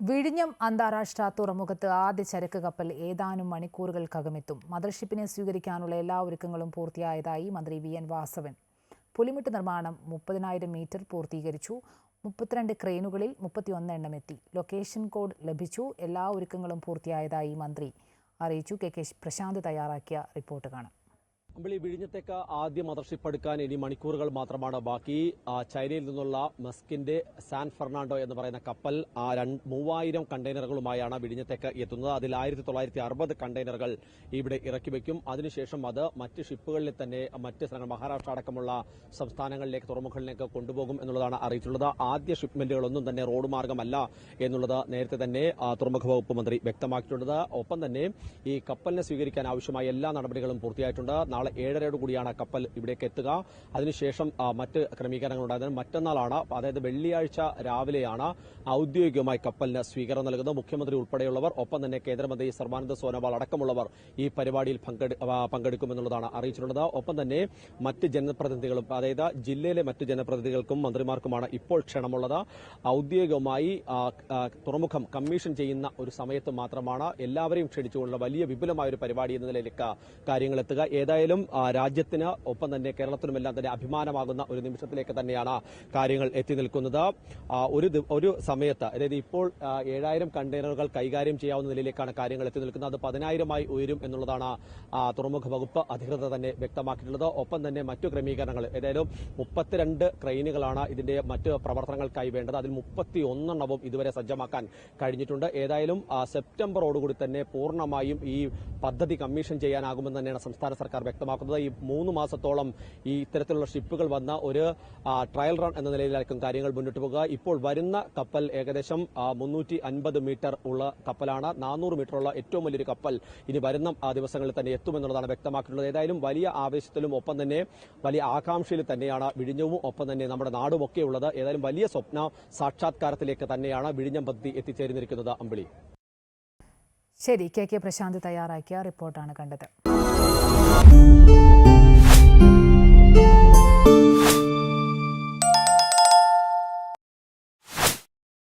വിഴിഞ്ഞം അന്താരാഷ്ട്ര തുറമുഖത്ത് ആദ്യ ചരക്ക് കപ്പൽ ഏതാനും മണിക്കൂറുകൾക്കകമെത്തും. മദർഷിപ്പിനെ സ്വീകരിക്കാനുള്ള എല്ലാ ഒരുക്കങ്ങളും പൂർത്തിയായതായി മന്ത്രി വി. എൻ. വാസവൻ. പുലിമുട്ട് നിർമ്മാണം മുപ്പതിനായിരം മീറ്റർ പൂർത്തീകരിച്ചു. മുപ്പത്തിരണ്ട് ക്രെയിനുകളിൽ മുപ്പത്തിയൊന്ന് എണ്ണം എത്തി ലൊക്കേഷൻ കോഡ് ലഭിച്ചു. എല്ലാ ഒരുക്കങ്ങളും പൂർത്തിയായതായി മന്ത്രി അറിയിച്ചു. കെ. കെ. പ്രശാന്ത് തയ്യാറാക്കിയ റിപ്പോർട്ട് കാണാം. അമ്പിളി വിഴിഞ്ഞത്തേക്ക് ആദ്യ മദർഷിപ്പ് എടുക്കാൻ ഇനി മണിക്കൂറുകൾ മാത്രമാണ് ബാക്കി. ചൈനയിൽ നിന്നുള്ള മസ്കിന്റെ സാൻ ഫെർണാണ്ടോ എന്ന് പറയുന്ന കപ്പൽ ആ മൂവായിരം കണ്ടെയ്നറുകളുമായാണ് വിഴിഞ്ഞത്തേക്ക് എത്തുന്നത്. അതിൽ ആയിരത്തി തൊള്ളായിരത്തി അറുപത് കണ്ടെയ്നറുകൾ ഇവിടെ ഇറക്കി വയ്ക്കും. അതിനുശേഷം അത് മറ്റ് ഷിപ്പുകളിൽ തന്നെ മറ്റ് സ്ഥലങ്ങൾ മഹാരാഷ്ട്ര അടക്കമുള്ള സംസ്ഥാനങ്ങളിലേക്ക് തുറമുഖങ്ങളിലേക്ക് കൊണ്ടുപോകും എന്നുള്ളതാണ് അറിയിച്ചിട്ടുള്ളത്. ആദ്യ ഷിപ്മെന്റുകളൊന്നും തന്നെ റോഡ് മാർഗമല്ല എന്നുള്ളത് നേരത്തെ തന്നെ തുറമുഖ വകുപ്പ് മന്ത്രി വ്യക്തമാക്കിയിട്ടുണ്ട്. ഒപ്പം തന്നെ ഈ കപ്പലിനെ സ്വീകരിക്കാൻ ആവശ്യമായ എല്ലാ നടപടികളും പൂർത്തിയായിട്ടുണ്ട്. നാളെ ഏഴരയോട് കൂടിയാണ് കപ്പൽ ഇവിടേക്ക് എത്തുക. അതിനുശേഷം മറ്റ് ക്രമീകരണങ്ങൾ ഉണ്ടായത് മറ്റന്നാളാണ്. അതായത് വെള്ളിയാഴ്ച രാവിലെയാണ് ഔദ്യോഗികമായി കപ്പലിന് സ്വീകരണം നൽകുന്നത്. മുഖ്യമന്ത്രി ഉൾപ്പെടെയുള്ളവർ ഒപ്പം തന്നെ കേന്ദ്രമന്ത്രി സർബാനന്ദ സോനോവാൾ അടക്കമുള്ളവർ ഈ പരിപാടിയിൽ പങ്കെടുക്കുമെന്നുള്ളതാണ് അറിയിച്ചിട്ടുള്ളത്. ഒപ്പം തന്നെ മറ്റ് ജനപ്രതിനിധികളും അതായത് ജില്ലയിലെ മറ്റ് ജനപ്രതിനിധികൾക്കും മന്ത്രിമാർക്കുമാണ് ഇപ്പോൾ ക്ഷണമുള്ളത്. ഔദ്യോഗികമായി തുറമുഖം കമ്മീഷൻ ചെയ്യുന്ന ഒരു സമയത്ത് മാത്രമാണ് എല്ലാവരെയും ക്ഷണിച്ചുകൊണ്ടുള്ള വലിയ വിപുലമായ ഒരു പരിപാടി എന്ന നിലയിലേക്ക് കാര്യങ്ങൾ എത്തുക. ഏതായാലും ആ, രാജ്യത്തിന് ഒപ്പം തന്നെ കേരളത്തിനുമെല്ലാം തന്നെ അഭിമാനമാകുന്ന ഒരു നിമിഷത്തിലേക്ക് തന്നെയാണ് കാര്യങ്ങൾ എത്തി നിൽക്കുന്നത്. ഒരു ഒരു സമയത്ത് അതായത് ഇപ്പോൾ ഏഴായിരം കണ്ടെയ്നറുകൾ കൈകാര്യം ചെയ്യാവുന്ന നിലയിലേക്കാണ് കാര്യങ്ങൾ എത്തി നിൽക്കുന്നത്. അത് പതിനായിരമായി ഉയരും എന്നുള്ളതാണ് തുറമുഖ വകുപ്പ് അധികൃതർ തന്നെ വ്യക്തമാക്കിയിട്ടുള്ളത്. ഒപ്പം തന്നെ മറ്റു ക്രമീകരണങ്ങൾ ഏതായാലും മുപ്പത്തിരണ്ട് ക്രെയിനുകളാണ് ഇതിന്റെ മറ്റ് പ്രവർത്തനങ്ങൾക്കായി വേണ്ടത്. അതിൽ മുപ്പത്തി ഒന്നെണ്ണവും ഇതുവരെ സജ്ജമാക്കാൻ കഴിഞ്ഞിട്ടുണ്ട്. ഏതായാലും സെപ്റ്റംബറോടുകൂടി തന്നെ പൂർണമായും ഈ പദ്ധതി കമ്മീഷൻ ചെയ്യാനാകുമെന്ന് തന്നെയാണ് സംസ്ഥാന സർക്കാർ വ്യക്തമാക്കുന്നത്. ഈ മൂന്ന് മാസത്തോളം ഈ ഇത്തരത്തിലുള്ള ഷിപ്പുകൾ വന്ന ഒരു ട്രയൽ റൺ എന്ന നിലയിലായിരിക്കും കാര്യങ്ങൾ മുന്നോട്ട് പോകുക ഇപ്പോൾ വരുന്ന കപ്പൽ ഏകദേശം മുന്നൂറ്റി അൻപത് മീറ്റർ ഉള്ള കപ്പലാണ്. നാനൂറ് മീറ്റർ ഉള്ള ഏറ്റവും വലിയൊരു കപ്പൽ ഇനി വരുന്ന ദിവസങ്ങളിൽ തന്നെ എത്തുമെന്നുള്ളതാണ് വ്യക്തമാക്കിയിട്ടുള്ളത്. ഏതായാലും വലിയ ആവേശത്തിലും ഒപ്പം തന്നെ വലിയ ആകാംക്ഷയിൽ തന്നെയാണ് വിഴിഞ്ഞവും ഒപ്പം തന്നെ നമ്മുടെ നാടും ഒക്കെ ഉള്ളത്. ഏതായാലും വലിയ സ്വപ്ന സാക്ഷാത്കാരത്തിലേക്ക് തന്നെയാണ് വിഴിഞ്ഞം പദ്ധതി എത്തിച്ചേരുന്നിരിക്കുന്നത് അമ്പിളി. ശരി കെ കെ പ്രശാന്ത് തയ്യാറാക്കിയ റിപ്പോർട്ടാണ് കണ്ടത്.